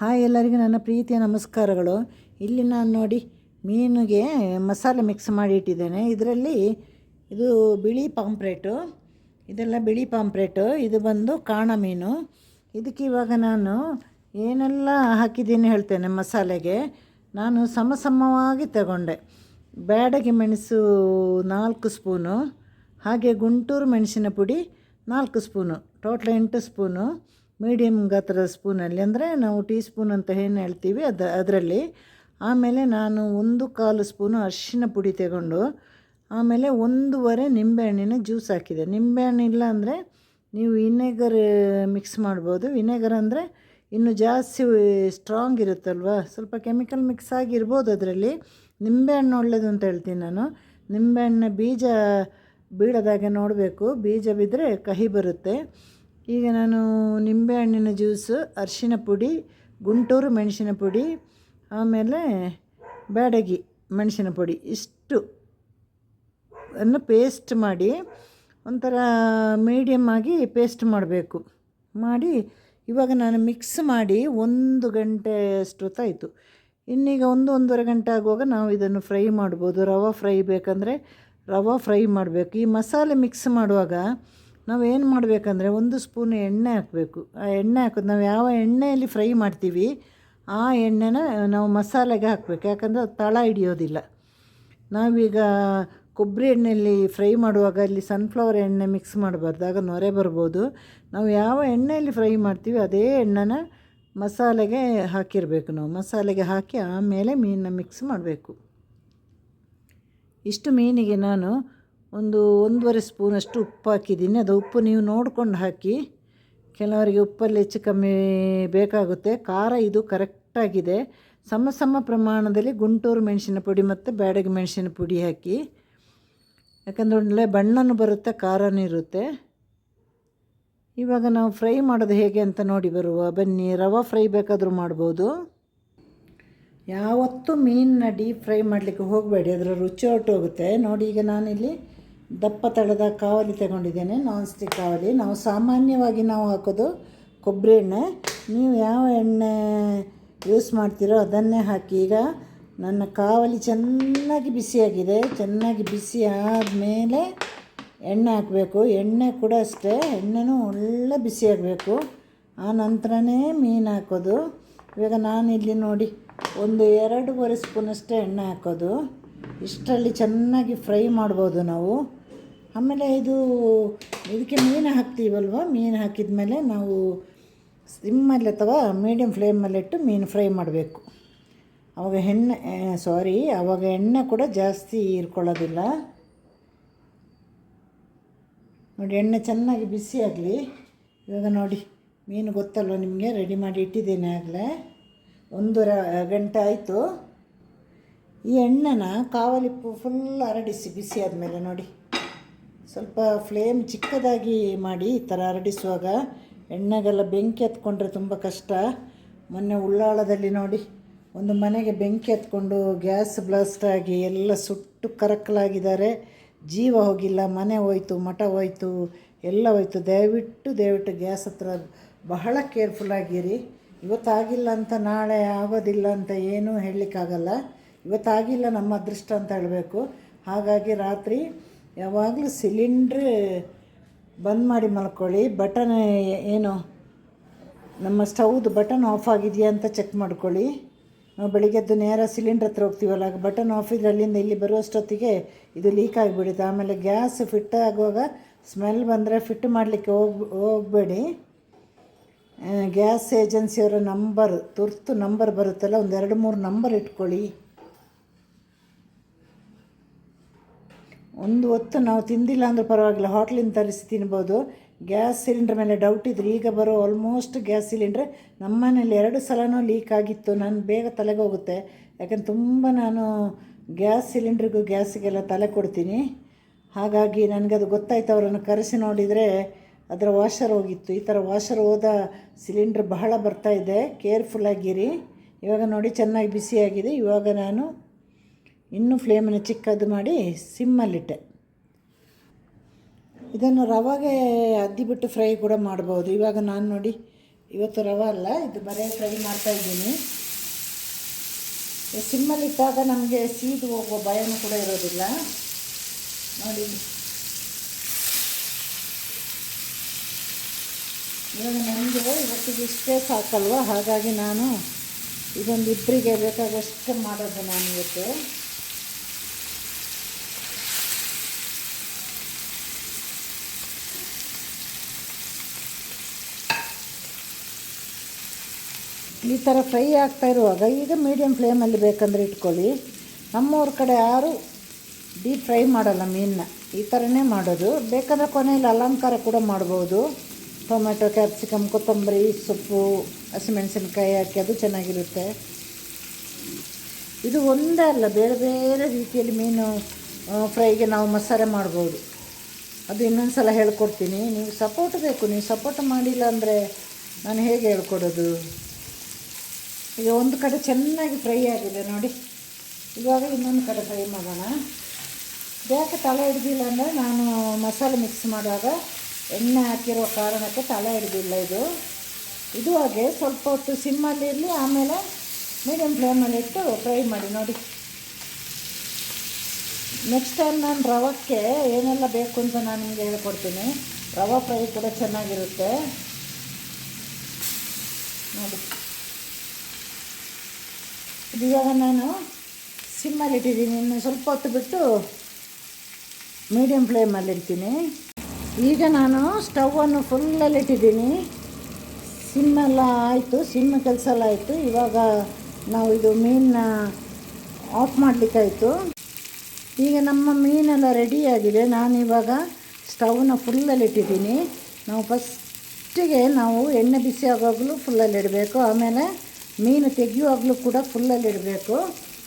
Hi ಎಲ್ಲರಿಗೂ ನನ್ನ ಪ್ರೀತಿಯ ನಮಸ್ಕಾರಗಳು. ಇಲ್ಲಿ ನಾನು ನೋಡಿ ಮೀನಿಗೆ ಮಸಾಲೆ ಮಿಕ್ಸ್ ಮಾಡಿ ಇಟ್ಟಿದ್ದೇನೆ. ಇದರಲ್ಲಿ ಇದು ಬಿಳಿ ಪಾಂಪ್ರೇಟು, ಇದೆಲ್ಲ ಬಿಳಿ ಪಾಂಪ್ರೇಟು, ಇದು ಬಂದು ಕಾಣ ಮೀನು. ಇದಕ್ಕೆ ಇವಾಗ ನಾನು ಏನೆಲ್ಲ ಹಾಕಿದ್ದೀನಿ ಹೇಳ್ತೇನೆ ಮಸಾಲೆಗೆ. ನಾನು ಸಮ ಸಮವಾಗಿ ತಗೊಂಡೆ. ಬ್ಯಾಡಗಿ ಮೆಣಸು ನಾಲ್ಕು ಸ್ಪೂನು, ಹಾಗೆ ಗುಂಟೂರು ಮೆಣಸಿನ ಪುಡಿ ನಾಲ್ಕು ಸ್ಪೂನು, ಟೋಟಲ್ ಎಂಟು ಸ್ಪೂನು ಮೀಡಿಯಮ್ ಗಾತ್ರದ ಸ್ಪೂನಲ್ಲಿ ಅಂದರೆ ನಾವು ಟೀ ಸ್ಪೂನ್ ಅಂತ ಏನು ಹೇಳ್ತೀವಿ ಅದು ಅದರಲ್ಲಿ ಆಮೇಲೆ ನಾನು ಒಂದು ಕಾಲು ಸ್ಪೂನು ಅರಿಶಿನ ಪುಡಿ ತಗೊಂಡು ಆಮೇಲೆ ಒಂದೂವರೆ ನಿಂಬೆಹಣ್ಣಿನ ಜ್ಯೂಸ್ ಹಾಕಿದೆ. ನಿಂಬೆಹಣ್ಣು ಇಲ್ಲ ಅಂದರೆ ನೀವು ವಿನೆಗರ್ ಮಿಕ್ಸ್ ಮಾಡ್ಬೋದು. ವಿನೆಗರ್ ಅಂದರೆ ಇನ್ನು ಜಾಸ್ತಿ ಸ್ಟ್ರಾಂಗ್ ಇರುತ್ತಲ್ವ? ಸ್ವಲ್ಪ ಕೆಮಿಕಲ್ ಮಿಕ್ಸ್ ಆಗಿರ್ಬೋದು ಅದರಲ್ಲಿ. ನಿಂಬೆಹಣ್ಣು ಒಳ್ಳೇದು ಅಂತ ಹೇಳ್ತೀನಿ ನಾನು. ನಿಂಬೆಹಣ್ಣ ಬೀಜ ಬೀಳದಾಗೆ ನೋಡಬೇಕು. ಬೀಜ ಬಿದ್ದರೆ ಕಹಿ ಬರುತ್ತೆ. ಈಗ ನಾನು ನಿಂಬೆಹಣ್ಣಿನ ಜ್ಯೂಸು, ಅರಿಶಿನ ಪುಡಿ, ಗುಂಟೂರು ಮೆಣಸಿನ ಪುಡಿ, ಆಮೇಲೆ ಬ್ಯಾಡಗಿ ಮೆಣಸಿನ ಪುಡಿ ಇಷ್ಟು ಅನ್ನು ಪೇಸ್ಟ್ ಮಾಡಿ ಒಂಥರ ಮೀಡಿಯಮ್ ಆಗಿ ಪೇಸ್ಟ್ ಮಾಡಬೇಕು. ಮಾಡಿ ಇವಾಗ ನಾನು ಮಿಕ್ಸ್ ಮಾಡಿ ಒಂದು ಗಂಟೆ ಅಷ್ಟೊತ್ತಾಯಿತು ಇನ್ನೀಗ ಒಂದು ಒಂದೂವರೆ ಗಂಟೆ ಆಗುವಾಗ ನಾವು ಇದನ್ನು ಫ್ರೈ ಮಾಡ್ಬೋದು. ರವೆ ಫ್ರೈ ಬೇಕಂದರೆ ರವೆ ಫ್ರೈ ಮಾಡಬೇಕು. ಈ ಮಸಾಲೆ ಮಿಕ್ಸ್ ಮಾಡುವಾಗ ನಾವು ಏನು ಮಾಡಬೇಕಂದ್ರೆ ಒಂದು ಸ್ಪೂನ್ ಎಣ್ಣೆ ಹಾಕಬೇಕು. ಆ ಎಣ್ಣೆ ಹಾಕೋದು ನಾವು ಯಾವ ಎಣ್ಣೆಯಲ್ಲಿ ಫ್ರೈ ಮಾಡ್ತೀವಿ, ಆ ಎಣ್ಣೆನ ನಾವು ಮಸಾಲೆಗೆ ಹಾಕಬೇಕು. ಯಾಕಂದರೆ ತಳ ಹಿಡಿಯೋದಿಲ್ಲ. ನಾವೀಗ ಕೊಬ್ಬರಿ ಎಣ್ಣೆಯಲ್ಲಿ ಫ್ರೈ ಮಾಡುವಾಗ ಅಲ್ಲಿ ಸನ್ಫ್ಲವರ್ ಎಣ್ಣೆ ಮಿಕ್ಸ್ ಮಾಡಬಾರ್ದು, ಆಗ ನೊರೆ ಬರ್ಬೋದು. ನಾವು ಯಾವ ಎಣ್ಣೆಯಲ್ಲಿ ಫ್ರೈ ಮಾಡ್ತೀವಿ ಅದೇ ಎಣ್ಣೆನ ಮಸಾಲೆಗೆ ಹಾಕಿರಬೇಕು ನಾವು. ಮಸಾಲೆಗೆ ಹಾಕಿ ಆಮೇಲೆ ಮೀನನ್ನ ಮಿಕ್ಸ್ ಮಾಡಬೇಕು. ಇಷ್ಟು ಮೀನಿಗೆ ನಾನು ಒಂದು ಒಂದೂವರೆ ಸ್ಪೂನಷ್ಟು ಉಪ್ಪು ಹಾಕಿದ್ದೀನಿ. ಅದು ಉಪ್ಪು ನೀವು ನೋಡ್ಕೊಂಡು ಹಾಕಿ, ಕೆಲವರಿಗೆ ಉಪ್ಪಲ್ಲಿ ಹೆಚ್ಚು ಕಮ್ಮಿ ಬೇಕಾಗುತ್ತೆ. ಖಾರ ಇದು ಕರೆಕ್ಟಾಗಿದೆ ಸಮ ಸಮ ಪ್ರಮಾಣದಲ್ಲಿ ಗುಂಟೂರು ಮೆಣಸಿನ ಪುಡಿ ಮತ್ತು ಬ್ಯಾಡಗಿ ಮೆಣಸಿನ ಪುಡಿ ಹಾಕಿ. ಯಾಕಂದರೆ ಒಳ್ಳೆ ಬಣ್ಣನೂ ಬರುತ್ತೆ, ಖಾರನೂ ಇರುತ್ತೆ. ಇವಾಗ ನಾವು ಫ್ರೈ ಮಾಡೋದು ಹೇಗೆ ಅಂತ ನೋಡಿ ಬರುವ. ಬನ್ನಿ, ರವೆ ಫ್ರೈ ಬೇಕಾದರೂ ಮಾಡ್ಬೋದು. ಯಾವತ್ತೂ ಮೀನನ್ನ ಡೀಪ್ ಫ್ರೈ ಮಾಡಲಿಕ್ಕೆ ಹೋಗಬೇಡಿ, ಅದರ ರುಚಿ ಹೊರಟೋಗುತ್ತೆ. ನೋಡಿ ಈಗ ನಾನಿಲ್ಲಿ ದಪ್ಪ ತಳದ ಕಾವಲಿ ತಗೊಂಡಿದ್ದೇನೆ ನಾನ್ ಸ್ಟಿಕ್ ಕಾವಲಿ. ನಾವು ಸಾಮಾನ್ಯವಾಗಿ ನಾವು ಹಾಕೋದು ಕೊಬ್ಬರಿ ಎಣ್ಣೆ. ನೀವು ಯಾವ ಎಣ್ಣೆ ಯೂಸ್ ಮಾಡ್ತೀರೋ ಅದನ್ನೇ ಹಾಕಿ. ಈಗ ನನ್ನ ಕಾವಲಿ ಚೆನ್ನಾಗಿ ಬಿಸಿಯಾಗಿದೆ. ಚೆನ್ನಾಗಿ ಬಿಸಿ ಆದಮೇಲೆ ಎಣ್ಣೆ ಹಾಕಬೇಕು. ಎಣ್ಣೆ ಕೂಡ ಅಷ್ಟೇ, ಎಣ್ಣೆನೂ ಒಳ್ಳೆ ಬಿಸಿಯಾಗಬೇಕು. ಆ ನಂತರನೇ ಮೀನು ಹಾಕೋದು. ಇವಾಗ ನಾನಿಲ್ಲಿ ನೋಡಿ, ಒಂದು ಎರಡೂವರೆ ಸ್ಪೂನಷ್ಟೇ ಎಣ್ಣೆ ಹಾಕೋದು. ಇಷ್ಟರಲ್ಲಿ ಚೆನ್ನಾಗಿ ಫ್ರೈ ಮಾಡ್ಬೋದು ನಾವು. ಆಮೇಲೆ ಇದು, ಇದಕ್ಕೆ ಮೀನು ಹಾಕ್ತೀವಲ್ವ? ಮೀನು ಹಾಕಿದ ಮೇಲೆ ನಾವು ಸಿಮ್ಮಲ್ಲಿ ಅಥವಾ ಮೀಡಿಯಮ್ ಫ್ಲೇಮಲ್ಲಿಟ್ಟು ಮೀನು ಫ್ರೈ ಮಾಡಬೇಕು. ಆವಾಗ ಎಣ್ಣೆ ಸಾರಿ ಆವಾಗ ಎಣ್ಣೆ ಕೂಡ ಜಾಸ್ತಿ ಹೀರ್ಕೊಳ್ಳೋದಿಲ್ಲ ನೋಡಿ, ಎಣ್ಣೆ ಚೆನ್ನಾಗಿ ಬಿಸಿ ಆಗಲಿ. ಇವಾಗ ನೋಡಿ, ಮೀನು ಗೊತ್ತಲ್ವ ನಿಮಗೆ? ರೆಡಿ ಮಾಡಿ ಇಟ್ಟಿದ್ದೇನೆ ಆಗಲೇ. ಒಂದು ಗಂಟೆ ಆಯಿತು. ಈ ಎಣ್ಣೆನ ಕಾವಲಿ ಫುಲ್ ಹರಡಿಸಿ ಬಿಸಿ ಆದಮೇಲೆ ನೋಡಿ. ಸ್ವಲ್ಪ ಫ್ಲೇಮ್ ಚಿಕ್ಕದಾಗಿ ಮಾಡಿ ಈ ಥರ ಹರಡಿಸುವಾಗ ಎಣ್ಣೆಗೆಲ್ಲ ಬೆಂಕಿ ಹತ್ಕೊಂಡ್ರೆ ತುಂಬ ಕಷ್ಟ. ಮೊನ್ನೆ ಉಳ್ಳಾಳದಲ್ಲಿ ನೋಡಿ ಒಂದು ಮನೆಗೆ ಬೆಂಕಿ ಹತ್ಕೊಂಡು ಗ್ಯಾಸ್ ಬ್ಲಾಸ್ಟ್ ಆಗಿ ಎಲ್ಲ ಸುಟ್ಟು ಕರಕಲಾಗಿದ್ದಾರೆ. ಜೀವ ಹೋಗಿಲ್ಲ, ಮನೆ ಹೋಯ್ತು, ಮಠ ಹೋಯ್ತು, ಎಲ್ಲ ಹೋಯ್ತು. ದಯವಿಟ್ಟು ದಯವಿಟ್ಟು ಗ್ಯಾಸ್ ಹತ್ರ ಬಹಳ ಕೇರ್ಫುಲ್ಲಾಗಿರಿ ಇವತ್ತಾಗಿಲ್ಲ ಅಂತ ನಾಳೆ ಆಗೋದಿಲ್ಲ ಅಂತ ಏನೂ ಹೇಳಲಿಕ್ಕಾಗಲ್ಲ. ಇವತ್ತಾಗಿಲ್ಲ ನಮ್ಮ ಅದೃಷ್ಟ ಅಂತ ಹೇಳಬೇಕು. ಹಾಗಾಗಿ ರಾತ್ರಿ ಯಾವಾಗಲೂ ಸಿಲಿಂಡ್ರ್ ಬಂದ್ ಮಾಡಿ ಮಲ್ಕೊಳ್ಳಿ. ಬಟನ್ ಏನು, ನಮ್ಮ ಸ್ಟೌದು ಬಟನ್ ಆಫ್ ಆಗಿದೆಯಾ ಅಂತ ಚೆಕ್ ಮಾಡ್ಕೊಳ್ಳಿ. ನಾವು ಬೆಳಿಗ್ಗೆದ್ದು ನೇರ ಸಿಲಿಂಡ್ರ್ ಹತ್ರ ಹೋಗ್ತೀವಲ್ಲ ಬಟನ್ ಆಫ್ ಇದ್ರೆ ಅಲ್ಲಿಂದ ಇಲ್ಲಿ ಬರುವಷ್ಟೊತ್ತಿಗೆ ಇದು ಲೀಕ್ ಆಗಿಬಿಡುತ್ತೆ. ಆಮೇಲೆ ಗ್ಯಾಸ್ ಫಿಟ್ ಆಗುವಾಗ ಸ್ಮೆಲ್ ಬಂದರೆ ಫಿಟ್ ಮಾಡಲಿಕ್ಕೆ ಹೋಗಿ, ಹೋಗಬೇಡಿ. ಗ್ಯಾಸ್ ಏಜೆನ್ಸಿಯವರ ನಂಬರ್, ತುರ್ತು ನಂಬರ್ ಬರುತ್ತಲ್ಲ ಒಂದು ಎರಡು ಮೂರು ನಂಬರ್ ಇಟ್ಕೊಳ್ಳಿ. ಒಂದು ಹೊತ್ತು ನಾವು ತಿಂದಿಲ್ಲ ಅಂದರೂ ಪರವಾಗಿಲ್ಲ. ಹೋಟ್ಲಿಂದ ತರಿಸಿ ತಿನ್ಬೋದು. ಗ್ಯಾಸ್ ಸಿಲಿಂಡ್ರ್ ಮೇಲೆ ಡೌಟ್ ಇದ್ರೆ ಈಗ ಬರೋ ಆಲ್ಮೋಸ್ಟ್ ಗ್ಯಾಸ್ ಸಿಲಿಂಡ್ರ್ ನಮ್ಮ ಮನೇಲಿ ಎರಡು ಸಲನೂ ಲೀಕ್ ಆಗಿತ್ತು. ನಾನು ಬೇಗ ತಲೆಗೆ ಹೋಗುತ್ತೆ. ಯಾಕಂದ್ರೆ ತುಂಬ ನಾನು ಗ್ಯಾಸ್ ಸಿಲಿಂಡ್ರಿಗೂ ಗ್ಯಾಸಿಗೆಲ್ಲ ತಲೆ ಕೊಡ್ತೀನಿ. ಹಾಗಾಗಿ ನನಗದು ಗೊತ್ತಾಯ್ತು. ಅವರನ್ನು ಕರೆಸಿ ನೋಡಿದರೆ ಅದರ ವಾಷರ್ ಹೋಗಿತ್ತು. ಈ ಥರ ವಾಷರ್ ಹೋದ ಸಿಲಿಂಡ್ರ್ ಬಹಳ ಬರ್ತಾಯಿದೆ ಕೇರ್ಫುಲ್ಲಾಗಿರಿ ಇವಾಗ ನೋಡಿ ಚೆನ್ನಾಗಿ ಬಿಸಿಯಾಗಿದೆ ಇವಾಗ ನಾನು ಇನ್ನೂ ಫ್ಲೇಮನ್ನು ಚಿಕ್ಕದು ಮಾಡಿ ಸಿಮ್ಮಲ್ಲಿಟ್ಟೆ. ಇದನ್ನು ರವಾಗೆ ಅದ್ದಿಬಿಟ್ಟು ಫ್ರೈ ಕೂಡ ಮಾಡ್ಬೋದು. ಇವಾಗ ನಾನು ನೋಡಿ, ಇವತ್ತು ರವೆ ಅಲ್ಲ, ಇದು ಬರೀ ಫ್ರೈ ಮಾಡ್ತಾ ಇದ್ದೀನಿ. ಸಿಮ್ಮಲ್ಲಿಟ್ಟಾಗ ನಮಗೆ ಸೀದು ಹೋಗುವ ಭಯನೂ ಕೂಡ ಇರೋದಿಲ್ಲ. ನೋಡಿ. ಇವಾಗ ನನಗೆ ಇವತ್ತಿಗೆ ಇಷ್ಟೇ ಸಾಕಲ್ವ? ಹಾಗಾಗಿ ನಾನು ಇದೊಂದು ಇಬ್ಬರಿಗೆ ಬೇಕಾದಷ್ಟು ಮಾಡೋದು ನಾನು ಇವತ್ತು. ಈ ಥರ ಫ್ರೈ ಆಗ್ತಾ ಇರುವಾಗ ಈಗ ಮೀಡಿಯಮ್ ಫ್ಲೇಮಲ್ಲಿ ಬೇಕಂದರೆ ಇಟ್ಕೊಳ್ಳಿ. ನಮ್ಮೂರ ಕಡೆ ಯಾರು ಡೀಪ್ ಫ್ರೈ ಮಾಡಲ್ಲ ಮೀನನ್ನ ಈ ಥರನೇ ಮಾಡೋದು. ಬೇಕಾದ್ರೆ ಕೊನೆಯಲ್ಲಿ ಅಲಂಕಾರ ಕೂಡ ಮಾಡ್ಬೋದು. ಟೊಮೆಟೊ, ಕ್ಯಾಪ್ಸಿಕಮ್, ಕೊತ್ತಂಬರಿ, ಸೊಪ್ಪು, ಹಸಿಮೆಣಸಿನ್ಕಾಯಿ ಹಾಕಿ ಅದು ಚೆನ್ನಾಗಿರುತ್ತೆ. ಇದು ಒಂದೇ ಅಲ್ಲ, ಬೇರೆ ಬೇರೆ ರೀತಿಯಲ್ಲಿ ಮೀನು ಫ್ರೈಗೆ ನಾವು ಮಸಾಲೆ ಮಾಡ್ಬೋದು. ಅದು ಇನ್ನೊಂದು ಸಲ ಹೇಳ್ಕೊಡ್ತೀನಿ. ನೀವು ಸಪೋರ್ಟ್ ಬೇಕು. ನೀವು ಸಪೋರ್ಟ್ ಮಾಡಿಲ್ಲ ಅಂದರೆ ನಾನು ಹೇಗೆ ಹೇಳ್ಕೊಡೋದು? ಈಗ ಒಂದು ಕಡೆ ಚೆನ್ನಾಗಿ ಫ್ರೈ ಆಗಿದೆ ನೋಡಿ. ಇವಾಗ ಇನ್ನೊಂದು ಕಡೆ ಫ್ರೈ ಮಾಡೋಣ. ಯಾಕೆ ತಲೆ ಹಿಡ್ದಿಲ್ಲ ಅಂದರೆ ನಾನು ಮಸಾಲೆ ಮಿಕ್ಸ್ ಮಾಡುವಾಗ ಎಣ್ಣೆ ಹಾಕಿರೋ ಕಾರಣಕ್ಕೆ ತಲೆ ಹಿಡ್ದಿಲ್ಲ ಇದು. ಇದು ಹಾಗೆ ಸ್ವಲ್ಪ ಹೊತ್ತು ಸಿಮ್ಮಲ್ಲಿ ಇರಲಿ, ಆಮೇಲೆ ಮೀಡಿಯಮ್ ಫ್ಲೇಮಲ್ಲಿ ಇಟ್ಟು ಫ್ರೈ ಮಾಡಿ ನೋಡಿ. ನೆಕ್ಸ್ಟ್ ಟೈಮ್ ನಾನು ರವಕ್ಕೆ ಏನೆಲ್ಲ ಬೇಕು ಅಂತ ನಾನು ನಿಮಗೆ ಹೇಳ್ಕೊಡ್ತೀನಿ. ರವೆ ಫ್ರೈ ಕೂಡ ಚೆನ್ನಾಗಿರುತ್ತೆ. ನೋಡಿ. ಇದು ಇವಾಗ ನಾನು ಸಿಮ್ಮಲ್ಲಿ ಇಟ್ಟಿದ್ದೀನಿ. ಇನ್ನು ಸ್ವಲ್ಪ ಹೊತ್ತು ಬಿಟ್ಟು ಮೀಡಿಯಮ್ ಫ್ಲೇಮಲ್ಲಿ ಇಡ್ತೀನಿ. ಈಗ ನಾನು ಸ್ಟವನ್ನು ಫುಲ್ಲಲ್ಲಿ ಇಟ್ಟಿದ್ದೀನಿ. ಸಿಮ್ಮೆಲ್ಲ ಆಯಿತು ಸಿಮ್ ಕೆಲಸ ಎಲ್ಲ ಆಯಿತು. ಇವಾಗ ನಾವು ಇದು ಮೀನನ್ನ ಆಫ್ ಮಾಡಲಿಕ್ಕಾಯಿತು. ಈಗ ನಮ್ಮ ಮೀನೆಲ್ಲ ರೆಡಿಯಾಗಿದೆ ನಾನು ಇವಾಗ ಸ್ಟವ್ನ ಫುಲ್ಲಲ್ಲಿ ಇಟ್ಟಿದ್ದೀನಿ. ನಾವು ಫಸ್ಟಿಗೆ ನಾವು ಎಣ್ಣೆ ಬಿಸಿ ಆಗುವಾಗಲೂ ಫುಲ್ಲಲ್ಲಿ ಇಡಬೇಕು. ಆಮೇಲೆ ಮೀನು ತೆಗೆಯುವಾಗಲೂ ಕೂಡ ಫುಲ್ಲಲ್ಲಿ ಇಡಬೇಕು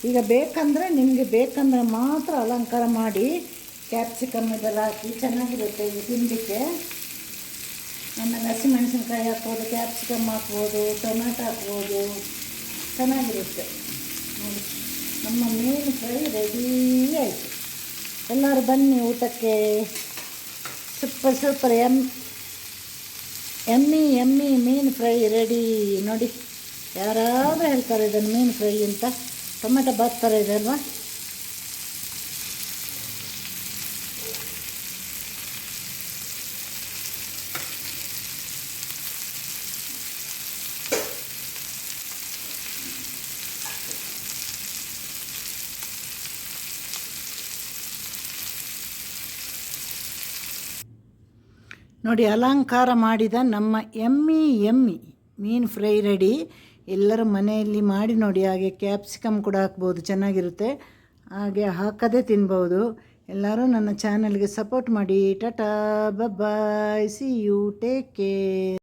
ಈಗ ಬೇಕಂದರೆ ನಿಮಗೆ ಬೇಕಂದರೆ ಮಾತ್ರ ಅಲಂಕಾರ ಮಾಡಿ ಕ್ಯಾಪ್ಸಿಕಮ್ ಇದೆಲ್ಲ ಹಾಕಿ ಚೆನ್ನಾಗಿರುತ್ತೆ ಇದು ತಿನ್ನಲಿಕ್ಕೆ ಆಮೇಲೆ ಹಸಿಮೆಣಸಿನ್ಕಾಯಿ ಹಾಕ್ಬೋದು ಕ್ಯಾಪ್ಸಿಕಮ್ ಹಾಕ್ಬೋದು ಟೊಮೆಟೊ ಹಾಕ್ಬೋದು. ಚೆನ್ನಾಗಿರುತ್ತೆ. ನಮ್ಮ ಮೀನು ಫ್ರೈ ರೆಡಿ ಆಯಿತು. ಎಲ್ಲರೂ ಬನ್ನಿ ಊಟಕ್ಕೆ. ಸೂಪರ್ ಸೂಪರ್ ಎಂ ಎಮ್ಮಿ ಎಮ್ಮಿ ಮೀನು ಫ್ರೈ ರೆಡಿ ನೋಡಿ. ಯಾರಾದರೂ ಹೇಳ್ತಾರೆ ಇದನ್ನು ಮೀನು ಫ್ರೈ ಅಂತ. ಟೊಮೆಟೊ ಬಾತ್ ಥರ ಇದೆ ಅಲ್ವಾ? ನೋಡಿ, ಅಲಂಕಾರ ಮಾಡಿದ ನಮ್ಮ ಎಮ್ಮಿ ಎಮ್ಮಿ ಮೀನು ಫ್ರೈ ರೆಡಿ ಎಲ್ಲರ ಮನೆಯಲ್ಲಿ ಮಾಡಿ ನೋಡಿ, ಹಾಗೆ ಕ್ಯಾಪ್ಸಿಕಮ್ ಕೂಡ ಹಾಕ್ಬೋದು, ಚೆನ್ನಾಗಿರುತ್ತೆ. ಹಾಗೆ ಹಾಕದೇ ತಿನ್ಬೋದು. ಎಲ್ಲರೂ ನನ್ನ ಚಾನಲ್ಗೆ ಸಪೋರ್ಟ್ ಮಾಡಿ. Tata bye see you take care